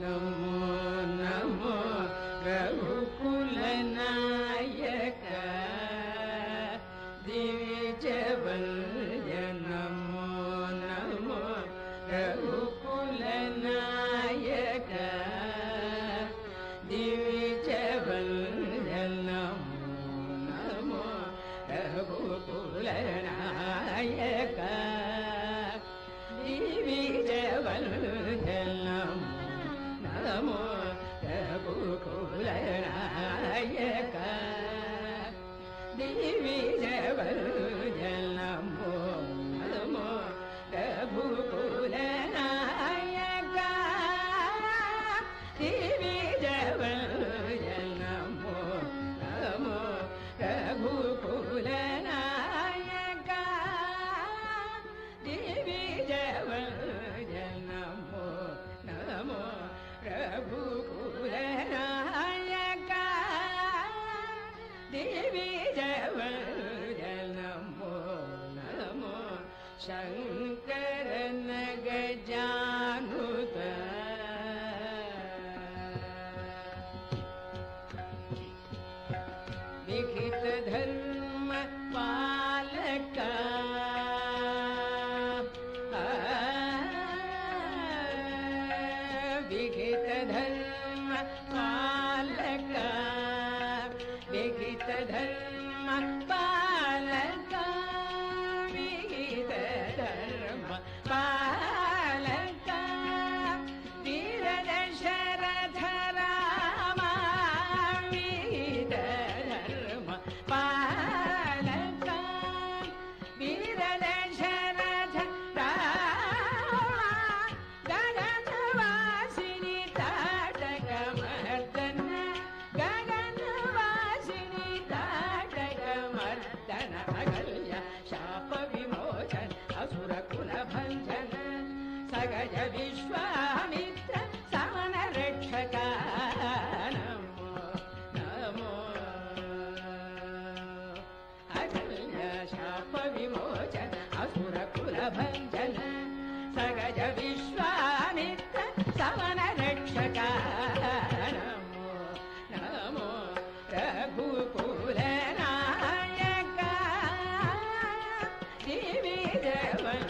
నమో నమో రఘుకుల నాయక దివిజ నమో నమో రఘు जनमो नमो शङ्कर ग लिखित धर्म पालका विहित धर्म पालका विखित धर्म సగజ విశ్వామిత్ర సమన రక్షక నమో నమో అగల్య శాప విమోచన అసుర కుల భంజన సగజ విశ్వామిత్ర సమన రక్షక నమో నమో రఘుకుల నాయక దేవి దేవయ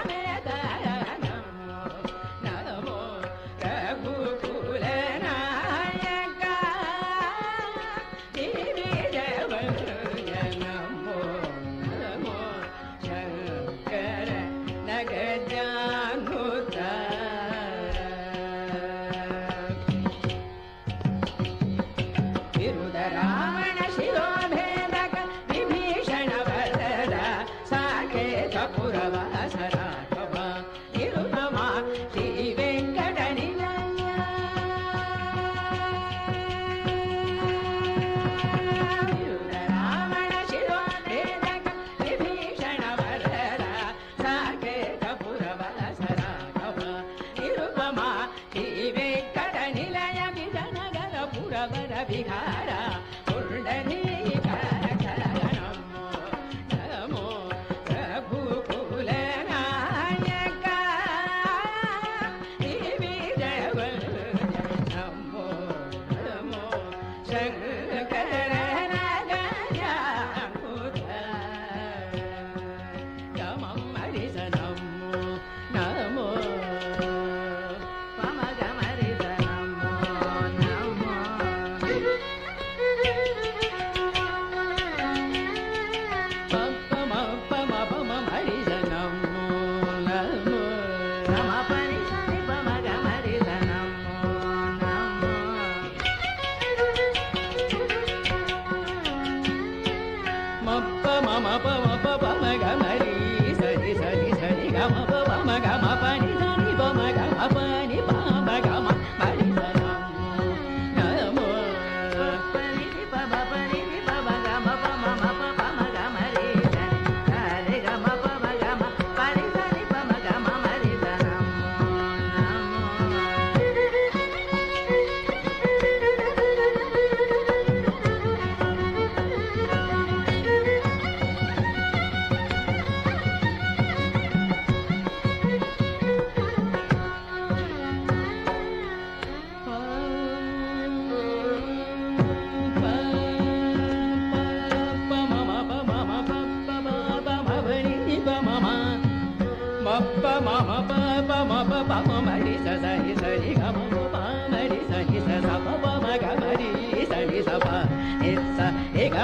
Hara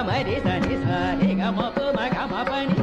మరి సని సరి గమ పని